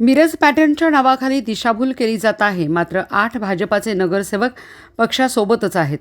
मिरज पॅटर्नच्या नावाखाली दिशाभूल केली जात आहे. मात्र आठ भाजपाचे नगरसेवक पक्षासोबतच आहेत.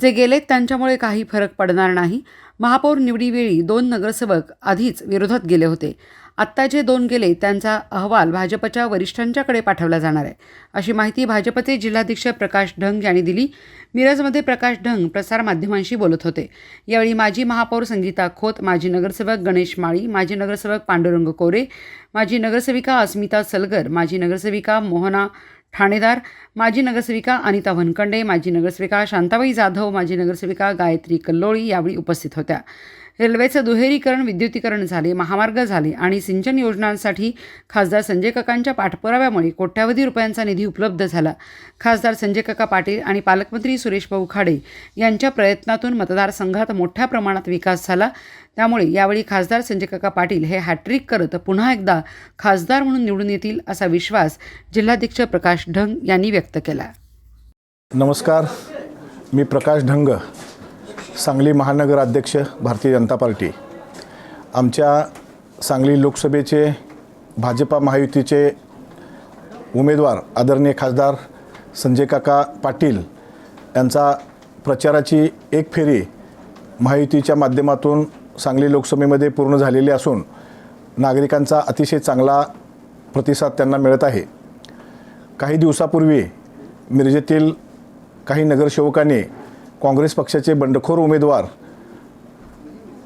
जे गेलेत त्यांच्यामुळे काही फरक पडणार नाही. महापौर निवडीवेळी दोन नगरसेवक आधीच विरोधात गेले होते. आत्ता जे दोन गेले त्यांचा अहवाल भाजपच्या वरिष्ठांच्याकडे पाठवला जाणार आहे. अशी माहिती भाजपचे जिल्हाध्यक्ष प्रकाश ढंग यांनी दिली. मिरजमध्ये प्रकाश ढंग प्रसारमाध्यमांशी बोलत होते. यावेळी माजी महापौर संगीता खोत माजी नगरसेवक गणेश माळी माजी नगरसेवक पांडुरंग कोरे माजी नगरसेविका अस्मिता सलगर माजी नगरसेविका मोहना ठाणेदार माजी नगरसेविका अनिता वनकंडे माजी नगरसेविका शांताबाई जाधव माजी नगरसेविका गायत्री कल्लोळी यावेळी उपस्थित होत्या. रेल्वेचं दुहेरीकरण विद्युतीकरण झाले महामार्ग झाले आणि सिंचन योजनांसाठी खासदार संजय काकांच्या पाठपुराव्यामुळे कोट्यावधी रुपयांचा निधी उपलब्ध झाला. खासदार संजय काका पाटील आणि पालकमंत्री सुरेश भाऊ खाडे यांच्या प्रयत्नातून मतदारसंघात मोठ्या प्रमाणात विकास झाला. त्यामुळे यावेळी खासदार संजय काका पाटील हे हॅट्रिक करत पुन्हा एकदा खासदार म्हणून निवडून येतील असा विश्वास जिल्हाध्यक्ष प्रकाश ढंग यांनी व्यक्त केला. नमस्कार. मी प्रकाश ढंग. सांगली महानगर अध्यक्ष भारतीय जनता पार्टी आमच्या सांगली लोकसभेचे भाजपा महायुतीचे उमेदवार आदरणीय खासदार संजय काका पाटील यांचा प्रचाराची एक फेरी महायुतीच्या माध्यमातून सांगली लोकसभेमध्ये पूर्ण झालेली असून नागरिकांचा अतिशय चांगला प्रतिसाद त्यांना मिळत आहे. काही दिवसापूर्वी मिरजेतील काही नगरसेवकांनी काँग्रेस पक्षाचे बंडखोर उमेदवार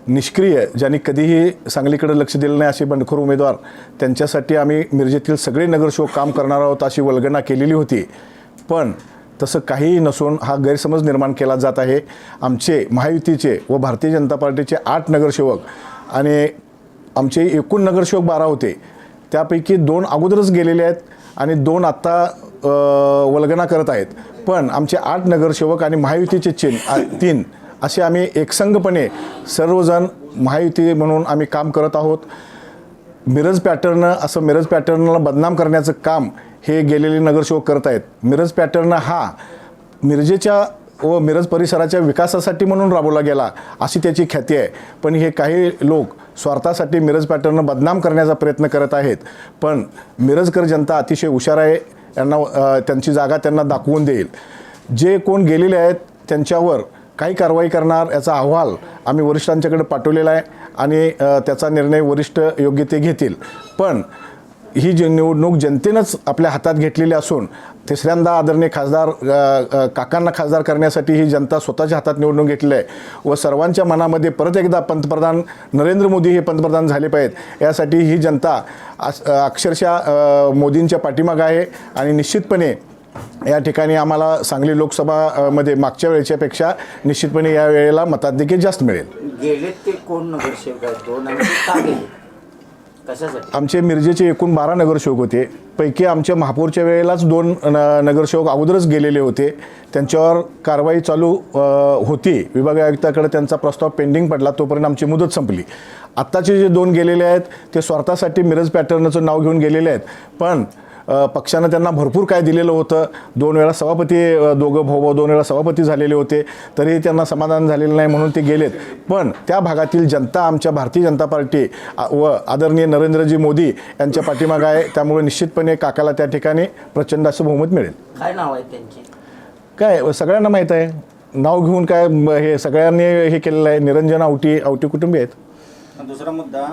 निष्क्रिय ज्यांनी कधीही सांगलीकडे लक्ष दिलं नाही असे बंडखोर उमेदवार त्यांच्यासाठी आम्ही मिरजेतील सगळे नगरसेवक काम करणार आहोत अशी वल्गना केलेली होती. पण तसं काहीही नसून हा गैरसमज निर्माण केला जात आहे. आमचे महायुतीचे व भारतीय जनता पार्टीचे आठ नगरसेवक आणि आमचे एकूण नगरसेवक बारा होते. त्यापैकी दोन अगोदरच गेलेले आहेत आणि दोन आत्ता वल्गना करत आहेत. पण आमचे आठ नगरसेवक आणि महायुतीचे चिन्ह तीन असे आम्ही एकसंघपणे सर्वजण महायुती म्हणून आम्ही काम करत आहोत. मिरज पॅटर्न असं मिरज पॅटर्नला बदनाम करण्याचं काम हे गेलेले नगरसेवक करत आहेत. मिरज पॅटर्न हा मिरजेच्या व मिरज परिसराच्या विकासासाठी म्हणून राबवला गेला अशी त्याची ख्याती आहे. पण हे काही लोक स्वार्थासाठी मिरज पॅटर्न बदनाम करण्याचा प्रयत्न करत आहेत. पण मिरजकर जनता अतिशय हुशार आहे. यांना त्यांची जागा त्यांना दाखवून देईल. जे कोण गेलेले आहेत त्यांच्यावर काही कारवाई करणार याचा अहवाल आम्ही वरिष्ठांच्याकडे पाठवलेला आहे आणि त्याचा निर्णय वरिष्ठ योग्य ते घेतील. पण ही जी निवडणूक जनतेनंच आपल्या हातात घेतलेली असून तिसऱ्यांदा आदरणीय खासदार काकांना खासदार करण्यासाठी ही जनता स्वतःच्या हातात निवडणूक घेतली आहे व सर्वांच्या मनामध्ये परत एकदा पंतप्रधान नरेंद्र मोदी हे पंतप्रधान झाले पाहिजेत. यासाठी ही जनता अस- अक्षरशः मोदींच्या पाठीमागं आहे आणि निश्चितपणे या ठिकाणी आम्हाला सांगली लोकसभा मध्ये मागच्या वेळेच्यापेक्षा निश्चितपणे या वेळेला मताधिक्य जास्त मिळेल. गेलेत ते कोण नगरसेवक कशासाठी? आमचे मिरजेचे एकूण बारा नगरसेवक होते. पैकी आमच्या महापौरच्या वेळेलाच दोन न नगरसेवक अगोदरच गेलेले होते. त्यांच्यावर कारवाई चालू होती. विभागीय आयुक्ताकडे त्यांचा प्रस्ताव पेंडिंग पडला तोपर्यंत आमची मुदत संपली. आत्ताचे जे दोन गेलेले आहेत ते स्वार्थासाठी मिरज पॅटर्नचं नाव घेऊन गेलेले आहेत. पण पक्षानं त्यांना भरपूर काय दिलेलं होतं. दोन वेळा सभापती दोघं भाऊ दोन वेळा सभापती झालेले होते. तरी त्यांना समाधान झालेलं नाही म्हणून ते गेलेत. पण त्या भागातील जनता आमच्या भारतीय जनता पार्टी व आदरणीय नरेंद्रजी मोदी यांच्या पाठीमागं आहे. त्यामुळे निश्चितपणे काकाला त्या ठिकाणी प्रचंड असं बहुमत मिळेल. काय नाव आहे त्यांची? काय सगळ्यांना माहीत आहे. नाव घेऊन काय हे सगळ्यांनी हे केलेलं आहे. निरंजन आवटी आवटी कुटुंबी आहेत. दुसरा मुद्दा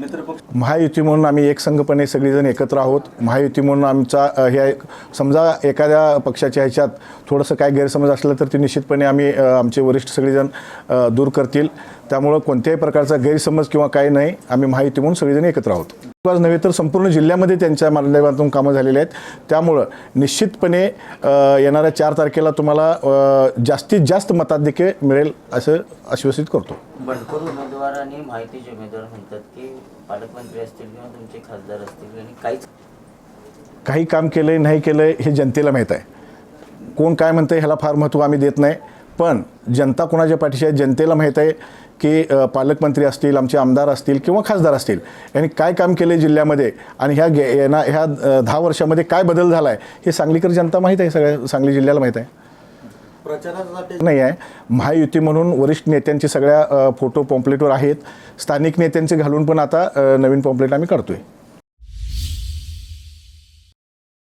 मित्रपक्ष महायुती म्हणून आम्ही एकसंघपणे सगळेजण एकत्र आहोत. महायुती म्हणून आमचा अ, हे समजा एखाद्या पक्षाच्या ह्याच्यात थोडंसं काय गैरसमज असलं तर ते निश्चितपणे आम्ही आमचे वरिष्ठ सगळेजण दूर करतील. त्यामुळं कोणत्याही प्रकारचा गैरसमज किंवा काही नाही. आम्ही महायुती म्हणून सगळेजण एकत्र आहोत. नव्हे तर संपूर्ण जिल्ह्यामध्ये त्यांच्या माध्यमातून कामं झालेली आहेत. त्यामुळं निश्चितपणे येणाऱ्या चार तारखेला तुम्हाला जास्तीत जास्त मताधिक्य मिळेल असं आश्वासित करतो. बंडखोर उमेदवार आणि माहितीचे उमेदवार म्हणतात की पालकमंत्री असतील किंवा तुमचे खासदार असतील आणि काहीच काही काम केलं आहे नाही केलं आहे हे जनतेला माहीत आहे. कोण काय म्हणतं ह्याला फार महत्त्व आम्ही देत नाही. पण जनता कोणाच्या पाठीशी आहे? जनतेला माहीत आहे की पालकमंत्री असतील आमचे आमदार असतील किंवा खासदार असतील यांनी काय काम केलं आहे जिल्ह्यामध्ये आणि ह्या गे यांना ह्या दहा वर्षामध्ये काय बदल झाला आहे हे सांगलीकर जनता माहीत आहे सगळ्या सांगली जिल्ह्याला माहीत आहे? प्रचारासाठी नाही आहे. महायुती म्हणून वरिष्ठ नेत्यांचे सगळ्या फोटो पॉम्प्लेटवर आहेत. स्थानिक नेत्यांचे घालून पण आता नवीन पॉम्प्लेट आम्ही काढतोय.